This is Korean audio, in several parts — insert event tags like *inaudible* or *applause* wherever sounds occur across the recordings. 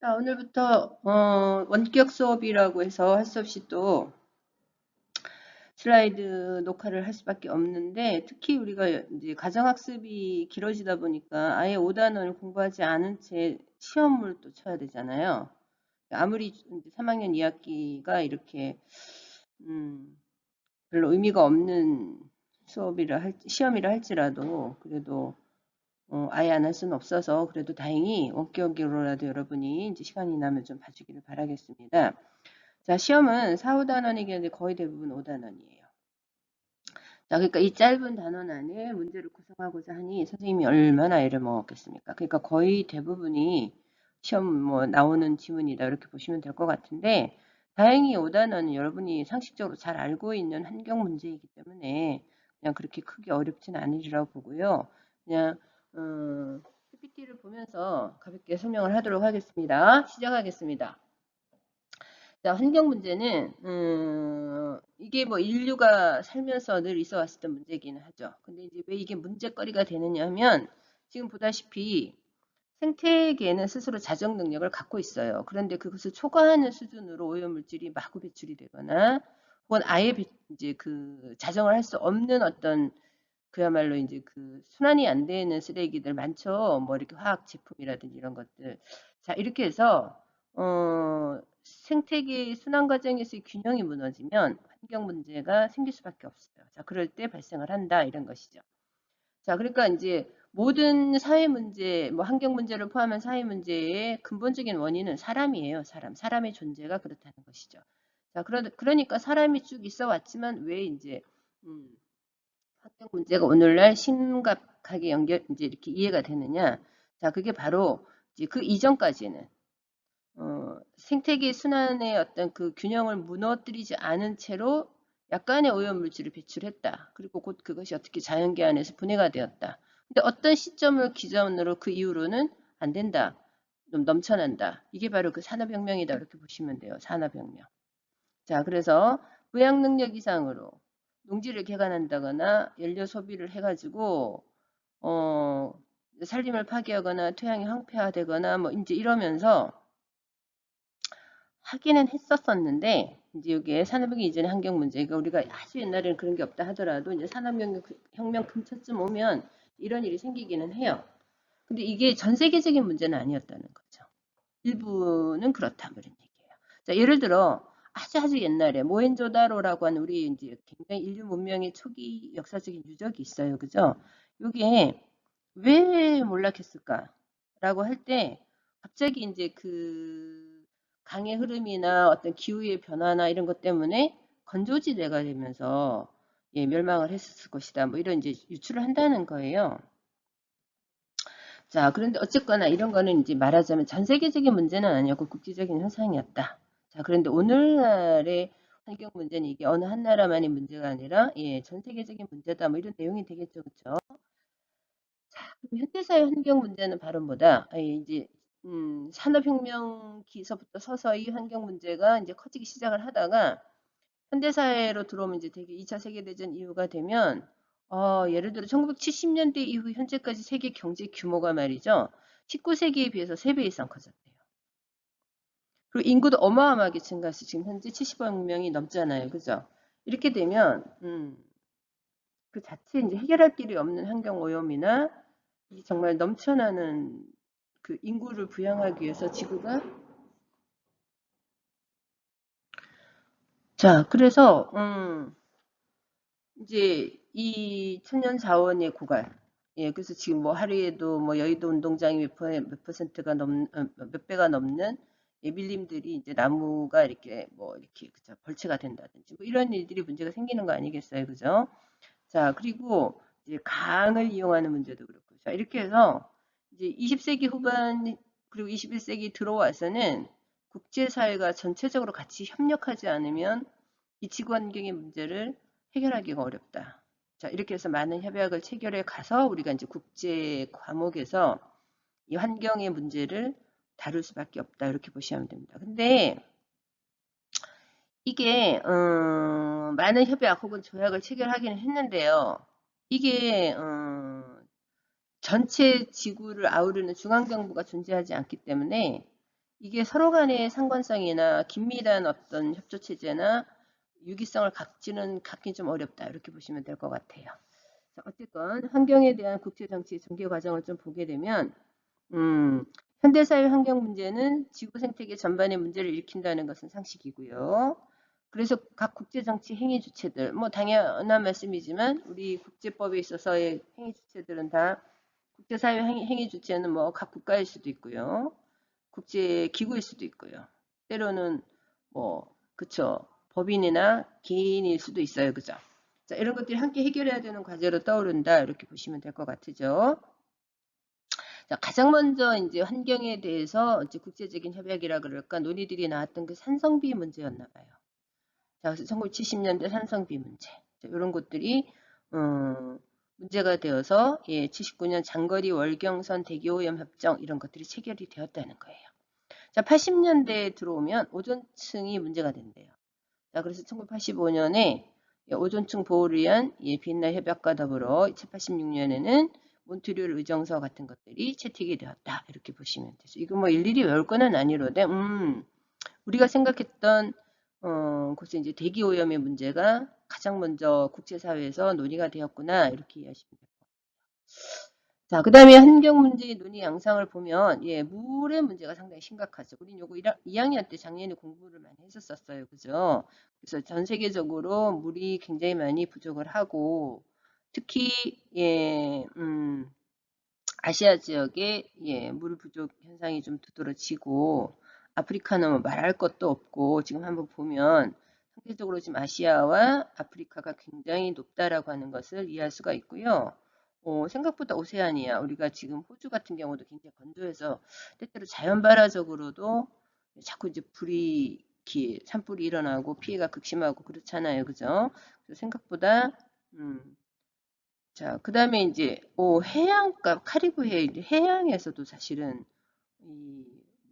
자, 오늘부터 어, 원격 수업이라고 해서 할 수 없이 또 슬라이드 녹화를 할 수밖에 없는데 특히 우리가 이제 가정학습이 길어지다 보니까 아예 5단원을 공부하지 않은 채 시험을 또 쳐야 되잖아요. 아무리 이제 3학년 2학기가 이렇게 음, 별로 의미가 없는 수업이라 할, 시험이라 할지라도 그래도 어, 아예 안 할 수는 없어서 그래도 다행히 원격으로라도 여러분이 이제 시간이 나면 좀 봐주기를 바라겠습니다. 자, 시험은 4, 5단원이겠는데 거의 대부분 5단원이에요. 자, 그러니까 이 짧은 단원 안에 문제를 구성하고자 하니 선생님이 얼마나 애를 먹었겠습니까? 그러니까 거의 대부분이 시험 뭐 나오는 지문이다 이렇게 보시면 될 것 같은데 다행히 5단원은 여러분이 상식적으로 잘 알고 있는 환경 문제이기 때문에 그냥 그렇게 크게 어렵진 않으리라고 보고요. 그냥 음, PPT를 보면서 가볍게 설명을 하도록 하겠습니다. 시작하겠습니다. 자, 환경 문제는 음, 이게 뭐 인류가 살면서 늘 있어 왔었던 문제기는 하죠. 근데 이제 왜 이게 문제거리가 되느냐 하면 지금 보다시피 생태계는 스스로 자정 능력을 갖고 있어요. 그런데 그것을 초과하는 수준으로 오염물질이 마구 배출이 되거나 혹은 아예 이제 그 자정을 할 수 없는 어떤 그야말로 이제 그 순환이 안 되는 쓰레기들 많죠. 뭐 이렇게 화학 제품이라든지 이런 것들. 자, 이렇게 해서 어, 생태계 순환 과정에서의 균형이 무너지면 환경 문제가 생길 수밖에 없어요. 자, 그럴 때 발생을 한다 이런 것이죠. 자, 그러니까 이제 모든 사회 문제, 뭐 환경 문제를 포함한 사회 문제의 근본적인 원인은 사람이에요. 사람, 사람의 존재가 그렇다는 것이죠. 자, 그러, 그러니까 사람이 쭉 있어 왔지만 왜 이제 음, 환경 문제가 오늘날 심각하게 연결 이제 이렇게 이해가 되느냐? 자, 그게 바로 이제 그 이전까지는 어, 생태계 순환의 어떤 그 균형을 무너뜨리지 않은 채로 약간의 오염 물질을 배출했다. 그리고 곧 그것이 어떻게 자연계 안에서 분해가 되었다. 근데 어떤 시점을 기준으로 그 이후로는 안 된다. 좀 넘쳐난다. 이게 바로 그 산업혁명이다. 이렇게 보시면 돼요. 산업혁명. 자, 그래서 부양 능력 이상으로 농지를 개간한다거나 연료 소비를 해가지고 어, 산림을 파괴하거나 토양이 황폐화되거나 뭐 이제 이러면서 하기는 했었었는데 이제 여기에 산업혁명 이전의 환경 문제 가 우리가 아주 옛날에는 그런 게 없다 하더라도 이제 산업혁명 혁명 근처쯤 오면 이런 일이 생기기는 해요. 근데 이게 전 세계적인 문제는 아니었다는 거죠. 일부는 그렇다 그런 얘기예요. 자, 예를 들어 아주 아주 옛날에 모헨조다로라고 하는 우리 이제 굉장히 인류 문명의 초기 역사적인 유적이 있어요. 그죠? 이게 왜 몰락했을까라고 할 때 갑자기 이제 그 강의 흐름이나 어떤 기후의 변화나 이런 것 때문에 건조지대가 되면서 예, 멸망을 했을 것이다. 뭐 이런 이제 유출을 한다는 거예요. 자, 그런데 어쨌거나 이런 거는 이제 말하자면 전 세계적인 문제는 아니었고 국제적인 현상이었다. 자, 그런데 오늘날의 환경 문제는 이게 어느 한 나라만의 문제가 아니라 예, 전 세계적인 문제다. 뭐 이런 내용이 되겠죠. 그렇죠? 자, 그럼 현대사회 환경 문제는 바로 뭐다? 아, 예, 이제 음, 산업혁명 기서부터 서서히 환경 문제가 이제 커지기 시작을 하다가 현대사회로 들어오면 이제 되게 2차 세계대전 이후가 되면 어, 예를 들어 1970년대 이후 현재까지 세계 경제 규모가 말이죠. 19세기에 비해서 3배 이상 커졌대요. 그리고 인구도 어마어마하게 증가해서 지금 현재 70억 명이 넘잖아요. 그죠? 이렇게 되면 음, 그 자체 이제 해결할 길이 없는 환경 오염이나 정말 넘쳐나는 그 인구를 부양하기 위해서 지구가 자 그래서 음, 이제 이 천연 자원의 고갈 예 그래서 지금 뭐 하루에도 뭐 여의도 운동장이 몇, 몇 퍼센트가 넘 어, 몇 배가 넘는 예, 밀림들이 이제 나무가 이렇게 뭐 이렇게 그죠 벌채가 된다든지 뭐 이런 일들이 문제가 생기는 거 아니겠어요, 그죠? 자 그리고 이제 강을 이용하는 문제도 그렇고 자 이렇게 해서 이제 20세기 후반 그리고 21세기 들어와서는 국제사회가 전체적으로 같이 협력하지 않으면 이 지구 환경의 문제를 해결하기가 어렵다. 자 이렇게 해서 많은 협약을 체결해 가서 우리가 이제 국제 과목에서 이 환경의 문제를 다룰 수밖에 없다 이렇게 보시면 됩니다. 근데 이게 음, 많은 협약 혹은 조약을 체결하기는 했는데요. 이게 음, 전체 지구를 아우르는 중앙정부가 존재하지 않기 때문에 이게 서로 간의 상관성이나 긴밀한 어떤 협조 체제나 유기성을 갖지는 갖기 좀 어렵다 이렇게 보시면 될 것 같아요. 자, 어쨌건 환경에 대한 국제 정치의 전개 과정을 좀 보게 되면 음, 현대사회 환경 문제는 지구 생태계 전반의 문제를 일으킨다는 것은 상식이고요. 그래서 각 국제 정치 행위 주체들 뭐 당연한 말씀이지만 우리 국제법에 있어서의 행위 주체들은 다 국제사회 행위, 행위 주체는 뭐 각 국가일 수도 있고요. 국제 기구일 수도 있고요. 때로는 뭐 그쵸 법인이나 개인일 수도 있어요. 그죠? 자, 이런 것들이 함께 해결해야 되는 과제로 떠오른다. 이렇게 보시면 될 것 같으죠. 자, 가장 먼저 이제 환경에 대해서 이제 국제적인 협약이라 그럴까 논의들이 나왔던 그 산성비 문제였나 봐요. 자, 그래서 1970년대 산성비 문제. 자, 이런 것들이 음, 문제가 되어서 예, 79년 장거리 월경선 대기오염 협정 이런 것들이 체결이 되었다는 거예요. 자, 80년대에 들어오면 오존층이 문제가 된대요. 자, 그래서 1985년에 오존층 보호를 위한 예, 비엔나 협약과 더불어 2086년에는 몬트리올 의정서 같은 것들이 채택이 되었다. 이렇게 보시면 되죠. 이거 뭐 일일이 외울 거는 아니로되, 음, 우리가 생각했던, 어, 글쎄 이제 대기 오염의 문제가 가장 먼저 국제사회에서 논의가 되었구나. 이렇게 이해하시면 될 것 같아요. 자, 그 다음에 환경 문제의 논의 양상을 보면, 예, 물의 문제가 상당히 심각하죠. 우린 요거 2학년 때 작년에 공부를 많이 했었었어요. 그죠? 그래서 전 세계적으로 물이 굉장히 많이 부족을 하고, 특히 예, 음, 아시아 지역에 예, 물 부족 현상이 좀 두드러지고 아프리카는 뭐 말할 것도 없고 지금 한번 보면 상대적으로 지금 아시아와 아프리카가 굉장히 높다라고 하는 것을 이해할 수가 있고요. 어, 생각보다 오세아니아 우리가 지금 호주 같은 경우도 굉장히 건조해서 때때로 자연발화적으로도 자꾸 이제 불이 산불이 일어나고 피해가 극심하고 그렇잖아요. 그죠? 생각보다 음, 자, 그 다음에 이제, 오, 해안가, 카리브해, 해양에서도 사실은 이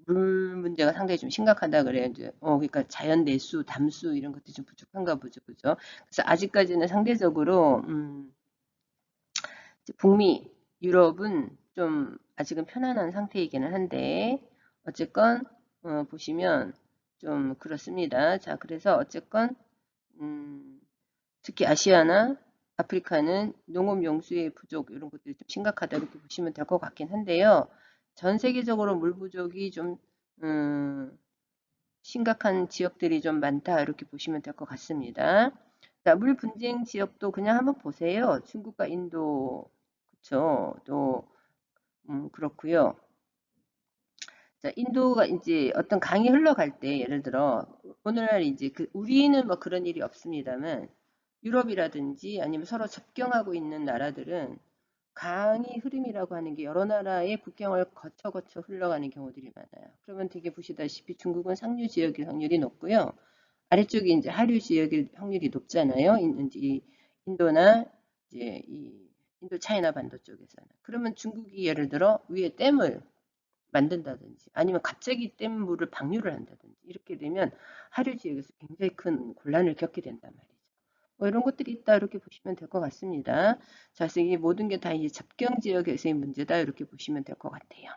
물 문제가 상당히 좀 심각하다 그래요. 이제, 어, 그러니까 자연 내수, 담수 이런 것들이 좀 부족한가 보죠. 그죠? 그래서 아직까지는 상대적으로, 음, 북미, 유럽은 좀 아직은 편안한 상태이기는 한데, 어쨌건, 어, 보시면 좀 그렇습니다. 자, 그래서 어쨌건, 음, 특히 아시아나 아프리카는 농업 용수의 부족 이런 것들이 좀 심각하다 이렇게 보시면 될 것 같긴 한데요. 전 세계적으로 물 부족이 좀 음, 심각한 지역들이 좀 많다 이렇게 보시면 될 것 같습니다. 자, 물 분쟁 지역도 그냥 한번 보세요. 중국과 인도 그렇죠. 또 음, 그렇고요. 자, 인도가 이제 어떤 강이 흘러갈 때 예를 들어 오늘날 이제 그 우리는 뭐 그런 일이 없습니다만 유럽이라든지 아니면 서로 접경하고 있는 나라들은 강의 흐름이라고 하는 게 여러 나라의 국경을 거쳐 거쳐 흘러가는 경우들이 많아요. 그러면 되게 보시다시피 중국은 상류 지역일 확률이 높고요. 아래쪽이 이제 하류 지역일 확률이 높잖아요. 이제 인도나 이제 이 인도 차이나 반도 쪽에서는. 그러면 중국이 예를 들어 위에 댐을 만든다든지 아니면 갑자기 댐 물을 방류를 한다든지 이렇게 되면 하류 지역에서 굉장히 큰 곤란을 겪게 된단 말이에요. 뭐 이런 것들이 있다 이렇게 보시면 될 것 같습니다. 자, 그래서 이 모든 게 다 이제 접경 지역에서의 문제다 이렇게 보시면 될 것 같아요.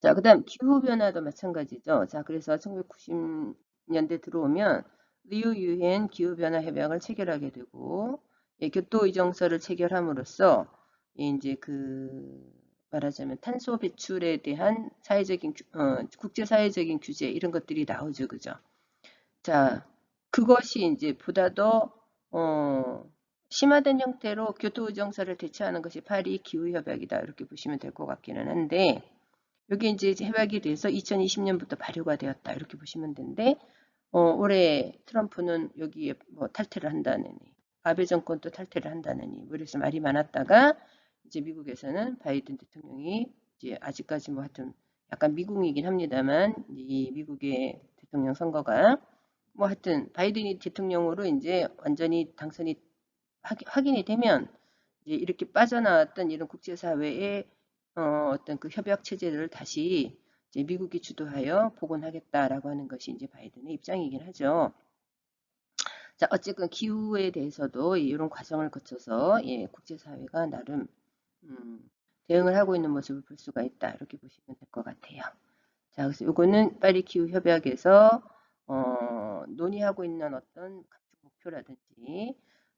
자, 그 다음 기후 변화도 마찬가지죠. 자, 그래서 1990년대 들어오면 리우 유엔 기후 변화 협약을 체결하게 되고 예, 교토 의정서를 체결함으로써 예, 이제 그 말하자면 탄소 배출에 대한 사회적인 어, 국제 사회적인 규제 이런 것들이 나오죠, 그죠? 자, 그것이 이제 보다 더 어, 심화된 형태로 교토의정서를 대체하는 것이 파리 기후협약이다 이렇게 보시면 될 것 같기는 한데 여기 이제 협약이 돼서 2020년부터 발효가 되었다 이렇게 보시면 되는데 어, 올해 트럼프는 여기에 뭐 탈퇴를 한다느니 아베 정권도 탈퇴를 한다느니 그래서 말이 많았다가 이제 미국에서는 바이든 대통령이 이제 아직까지 뭐 하여튼 약간 미국이긴 합니다만 이 미국의 대통령 선거가 뭐 하여튼 바이든이 대통령으로 이제 완전히 당선이 확인이 되면 이제 이렇게 빠져나왔던 이런 국제사회의 어, 어떤 그 협약 체제를 다시 이제 미국이 주도하여 복원하겠다라고 하는 것이 이제 바이든의 입장이긴 하죠. 자, 어쨌든 기후에 대해서도 이런 과정을 거쳐서 예, 국제사회가 나름 음, 대응을 하고 있는 모습을 볼 수가 있다. 이렇게 보시면 될 것 같아요. 자, 그래서 요거는 파리 기후 협약에서 어, 논의하고 있는 어떤 각종 목표라든지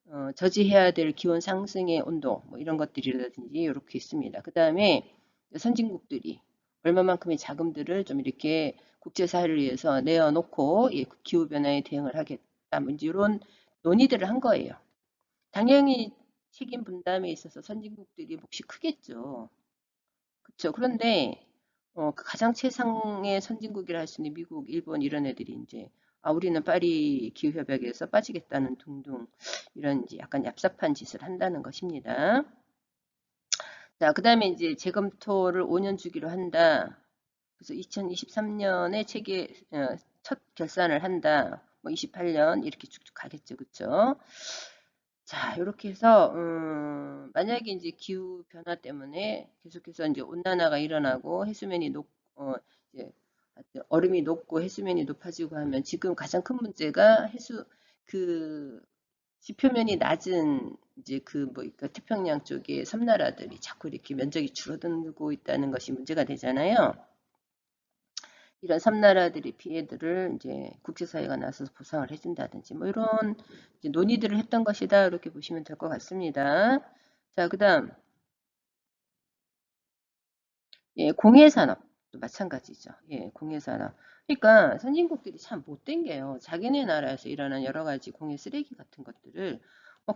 어, 저지해야 될 기온 상승의 온도 뭐 이런 것들이라든지 이렇게 있습니다. 그 다음에 선진국들이 얼마만큼의 자금들을 좀 이렇게 국제사회를 위해서 내어놓고 예, 기후 변화에 대응을 하겠다. 뭐 이런 논의들을 한 거예요. 당연히 책임 분담에 있어서 선진국들이 몫이 크겠죠. 그렇죠. 그런데 어, 그 가장 최상의 선진국이라 할 수 있는 미국, 일본 이런 애들이 이제 아 우리는 파리 기후협약에서 빠지겠다는 둥둥 이런 이제 약간 얍삽한 짓을 한다는 것입니다. 자, 그 다음에 이제 재검토를 5년 주기로 한다. 그래서 2023년에 체계 어, 첫 결산을 한다. 뭐 28년 이렇게 쭉쭉 가겠죠, 그렇죠? 자, 이렇게 해서 음, 만약에 이제 기후 변화 때문에 계속해서 이제 온난화가 일어나고 해수면이 높, 어, 이제 얼음이 높고 해수면이 높아지고 하면 지금 가장 큰 문제가 해수 그 지표면이 낮은 이제 그뭐 태평양 쪽의 섬나라들이 자꾸 이렇게 면적이 줄어들고 있다는 것이 문제가 되잖아요. 이런 섬나라들이 피해들을 이제 국제사회가 나서서 보상을 해준다든지 뭐 이런 논의들을 했던 것이다 이렇게 보시면 될 것 같습니다. 자, 그다음 예, 공해산업 도 마찬가지죠. 예, 공해산업. 그러니까 선진국들이 참 못된 게요. 자기네 나라에서 일어난 여러 가지 공해 쓰레기 같은 것들을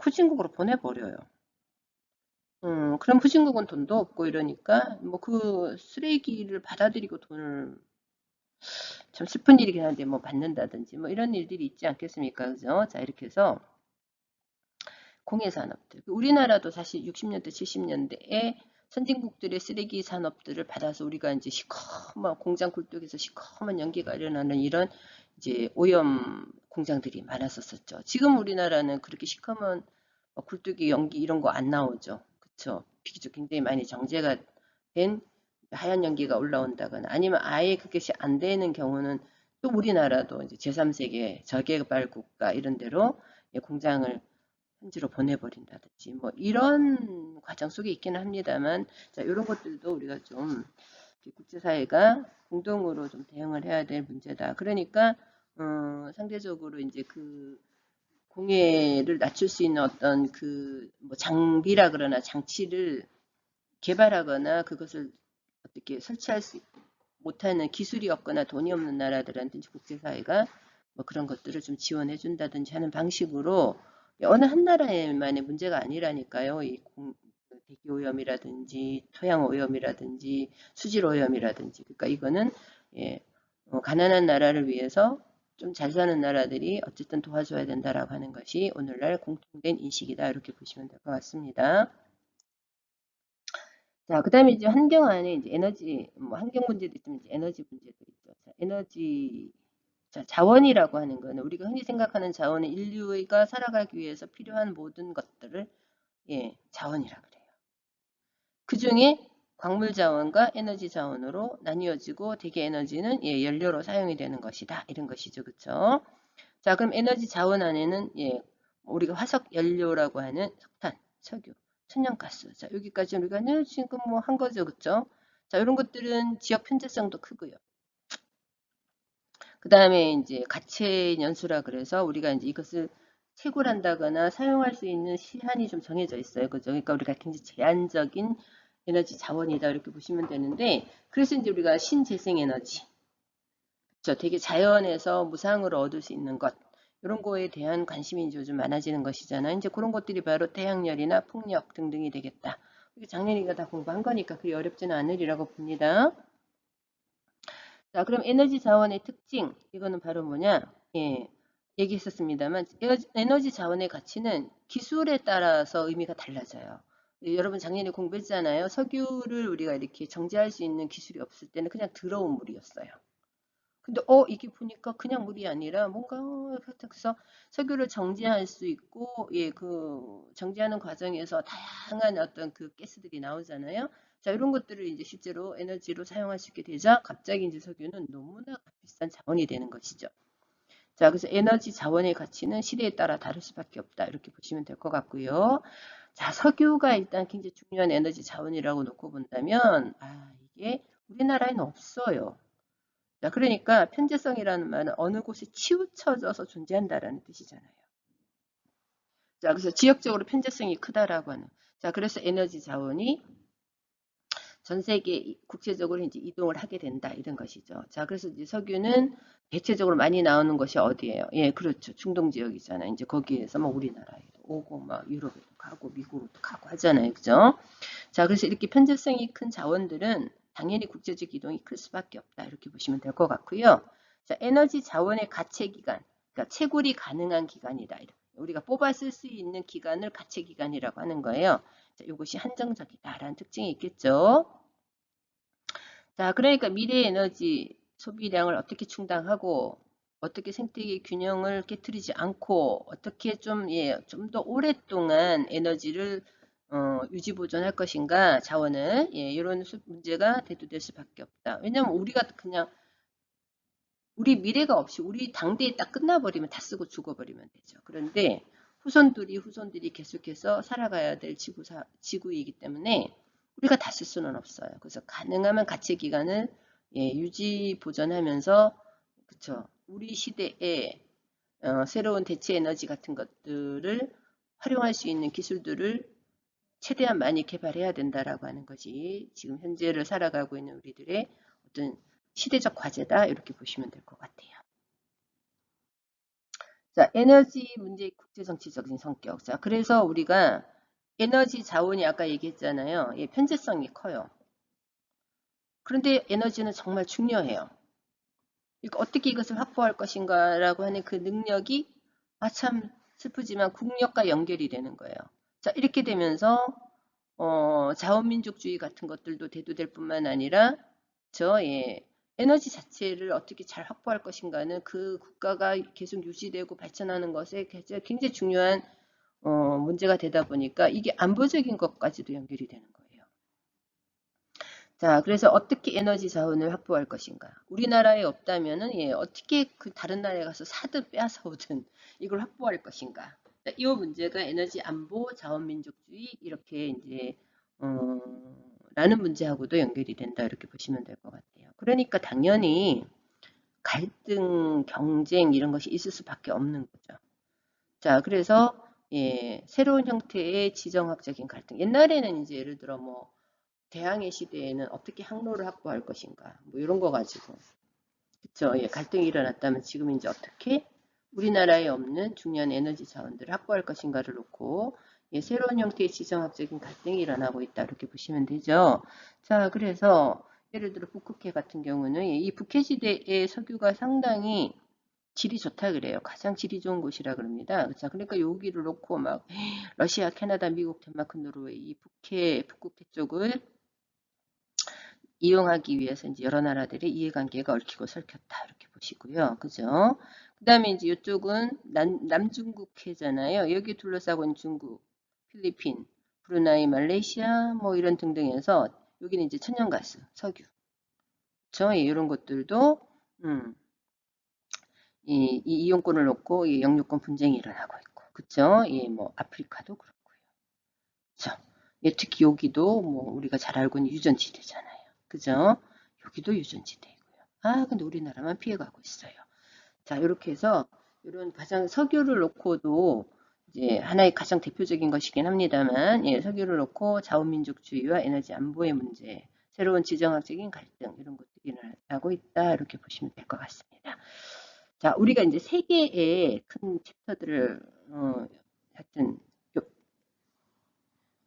후진국으로 보내버려요. 음, 그럼 후진국은 돈도 없고 이러니까 뭐 그 쓰레기를 받아들이고 돈을 참 슬픈 일이긴 한데 뭐 받는다든지 뭐 이런 일들이 있지 않겠습니까? 그죠? 자 이렇게 해서 공해 산업들 우리나라도 사실 60년대 70년대에 선진국들의 쓰레기 산업들을 받아서 우리가 이제 시커먼 공장 굴뚝에서 시커먼 연기가 일어나는 이런 이제 오염 공장들이 많았었죠. 지금 우리나라는 그렇게 시커먼 굴뚝이 연기 이런 거 안 나오죠. 그쵸? 비교적 굉장히 많이 정제가 된 하얀 연기가 올라온다거나 아니면 아예 그것이 안 되는 경우는 또 우리나라도 이제 제3세계 저개발 국가 이런 데로 공장을 현지로 보내버린다든지 뭐 이런 과정 속에 있기는 합니다만 자 이런 것들도 우리가 좀 국제사회가 공동으로 좀 대응을 해야 될 문제다. 그러니까 어, 상대적으로 이제 그 공해를 낮출 수 있는 어떤 그 뭐 장비라 그러나 장치를 개발하거나 그것을 어떻게 설치할 수 못하는 기술이 없거나 돈이 없는 나라들한테 국제사회가 뭐 그런 것들을 좀 지원해 준다든지 하는 방식으로 어느 한 나라에만의 문제가 아니라니까요. 이 대기 오염이라든지 토양 오염이라든지 수질 오염이라든지 그러니까 이거는 예, 어, 가난한 나라를 위해서 좀 잘 사는 나라들이 어쨌든 도와줘야 된다라고 하는 것이 오늘날 공통된 인식이다 이렇게 보시면 될 것 같습니다. 자, 그 다음에 이제 환경 안에 이제 에너지, 뭐 환경 문제도 있지만 에너지 문제도 있죠. 자, 에너지, 자, 자원이라고 하는 거는 우리가 흔히 생각하는 자원은 인류가 살아가기 위해서 필요한 모든 것들을 예, 자원이라 그래요. 그 중에 광물 자원과 에너지 자원으로 나뉘어지고 대개 에너지는 예, 연료로 사용이 되는 것이다. 이런 것이죠. 그렇죠? 자, 그럼 에너지 자원 안에는 예, 우리가 화석 연료라고 하는 석탄, 석유, 천연가스. 자, 여기까지 우리가 늘 지금 뭐 한 거죠. 그쵸? 자, 이런 것들은 지역 편제성도 크고요. 그 다음에 이제 가채 연수라 그래서 우리가 이제 이것을 채굴한다거나 사용할 수 있는 시한이 좀 정해져 있어요. 그죠? 그러니까 우리가 굉장히 제한적인 에너지 자원이다. 이렇게 보시면 되는데, 그래서 이제 우리가 신재생 에너지. 그렇죠. 되게 자연에서 무상으로 얻을 수 있는 것. 이런 거에 대한 관심이 이제 요즘 많아지는 것이잖아요. 이제 그런 것들이 바로 태양열이나 풍력 등등이 되겠다. 작년이가 다 공부한 거니까 그리 어렵지는 않으리라고 봅니다. 자, 그럼 에너지 자원의 특징. 이거는 바로 뭐냐? 예, 얘기했었습니다만 에너지 자원의 가치는 기술에 따라서 의미가 달라져요. 예, 여러분 작년에 공부했잖아요. 석유를 우리가 이렇게 정제할 수 있는 기술이 없을 때는 그냥 더러운 물이었어요. 근데 어 이게 보니까 그냥 물이 아니라 뭔가 그래서 석유를 정제할 수 있고 예 그 정제하는 과정에서 다양한 어떤 그 가스들이 나오잖아요. 자 이런 것들을 이제 실제로 에너지로 사용할 수 있게 되자 갑자기 이제 석유는 너무나 비싼 자원이 되는 것이죠. 자 그래서 에너지 자원의 가치는 시대에 따라 다를 수밖에 없다 이렇게 보시면 될 것 같고요. 자 석유가 일단 굉장히 중요한 에너지 자원이라고 놓고 본다면 아 이게 우리나라에는 없어요. 자, 그러니까 편재성이라는 말은 어느 곳에 치우쳐져서 존재한다라는 뜻이잖아요. 자, 그래서 지역적으로 편재성이 크다라고 하는. 자, 그래서 에너지 자원이 전 세계 국제적으로 이제 이동을 하게 된다 이런 것이죠. 자, 그래서 이제 석유는 대체적으로 많이 나오는 것이 어디예요? 예, 그렇죠. 중동 지역이잖아요. 이제 거기에서 뭐 우리나라에도 오고 막 유럽에도 가고 미국으로도 가고 하잖아요. 그죠? 자, 그래서 이렇게 편재성이 큰 자원들은 당연히 국제적 이동이 클 수밖에 없다. 이렇게 보시면 될 것 같고요. 자, 에너지 자원의 가체 기간, 그러니까 채굴이 가능한 기간이다. 우리가 뽑아 쓸 수 있는 기간을 가체 기간이라고 하는 거예요. 자, 이것이 한정적이다라는 특징이 있겠죠. 자, 그러니까 미래 에너지 소비량을 어떻게 충당하고 어떻게 생태계 균형을 깨뜨리지 않고 어떻게 좀, 예, 좀 더 오랫동안 에너지를 어, 유지 보존할 것인가 자원을 예, 이런 문제가 대두될 수밖에 없다. 왜냐하면 우리가 그냥 우리 미래가 없이 우리 당대에 딱 끝나버리면 다 쓰고 죽어버리면 되죠. 그런데 후손들이 후손들이 계속해서 살아가야 될 지구 사, 지구이기 때문에 우리가 다 쓸 수는 없어요. 그래서 가능하면 가치 기간을 예, 유지 보존하면서 그쵸 우리 시대에 어, 새로운 대체 에너지 같은 것들을 활용할 수 있는 기술들을 최대한 많이 개발해야 된다라고 하는 것이 지금 현재를 살아가고 있는 우리들의 어떤 시대적 과제다 이렇게 보시면 될 것 같아요. 자, 에너지 문제의 국제정치적인 성격. 자, 그래서 우리가 에너지 자원이 아까 얘기했잖아요. 예, 편재성이 커요. 그런데 에너지는 정말 중요해요. 어떻게 이것을 확보할 것인가 라고 하는 그 능력이 아 참 슬프지만 국력과 연결이 되는 거예요. 자 이렇게 되면서 어, 자원민족주의 같은 것들도 대두될 뿐만 아니라 저 예, 에너지 자체를 어떻게 잘 확보할 것인가는 그 국가가 계속 유지되고 발전하는 것에 굉장히 중요한 어, 문제가 되다 보니까 이게 안보적인 것까지도 연결이 되는 거예요. 자, 그래서 어떻게 에너지 자원을 확보할 것인가? 우리나라에 없다면은 예, 어떻게 그 다른 나라에 가서 사든 빼앗아 오든 이걸 확보할 것인가? 이 문제가 에너지 안보, 자원민족주의 이렇게 이제 어, 라는 문제하고도 연결이 된다 이렇게 보시면 될 것 같아요. 그러니까 당연히 갈등, 경쟁 이런 것이 있을 수밖에 없는 거죠. 자, 그래서 예, 새로운 형태의 지정학적인 갈등. 옛날에는 이제 예를 들어 뭐 대항해 시대에는 어떻게 항로를 확보할 것인가 뭐 이런 거 가지고 그쵸 예, 갈등이 일어났다면 지금 이제 어떻게 우리나라에 없는 중요한 에너지 자원들을 확보할 것인가를 놓고 예, 새로운 형태의 지정학적인 갈등이 일어나고 있다 이렇게 보시면 되죠. 자 그래서 예를 들어 북극해 같은 경우는 이 북해시대의 석유가 상당히 질이 좋다 그래요. 가장 질이 좋은 곳이라 그럽니다. 자, 그러니까 여기를 놓고 막 *gasps* 러시아, 캐나다, 미국, 덴마크, 노르웨이 이 북해, 북극해 쪽을 이용하기 위해서 이제 여러 나라들의 이해관계가 얽히고 설켰다 보시고요. 그죠? 그 다음에 이제 이쪽은 남, 남중국해잖아요. 여기 둘러싸고 있는 중국, 필리핀, 브루나이, 말레이시아 뭐 이런 등등해서 여기는 이제 천연가스, 석유. 그쵸? 예, 이런 것들도 음, 이, 이 이용권을 놓고 이 영유권 분쟁이 일어나고 있고 그쵸? 예, 뭐 아프리카도 그렇고요. 그쵸? 예, 특히 여기도 뭐 우리가 잘 알고 있는 유전지대잖아요. 그죠? 여기도 유전지대이고요. 아, 근데 우리나라만 피해가고 있어요. 자, 이렇게 해서 이런 가장 석유를 놓고도 이제 하나의 가장 대표적인 것이긴 합니다만 예, 석유를 놓고 자원민족주의와 에너지 안보의 문제, 새로운 지정학적인 갈등 이런 것들이 일어나고 있다 이렇게 보시면 될 것 같습니다. 자, 우리가 이제 세 개의 큰 챕터들을 어, 하여튼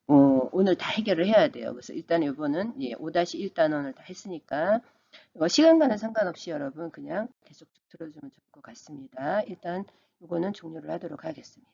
어, 오늘 다 해결을 해야 돼요. 그래서 일단 이번은 예, 5-1단원을 다 했으니까 시간과는 상관없이 여러분 그냥 계속 들어주면 좋을 것 같습니다. 일단 이거는 종료를 하도록 하겠습니다.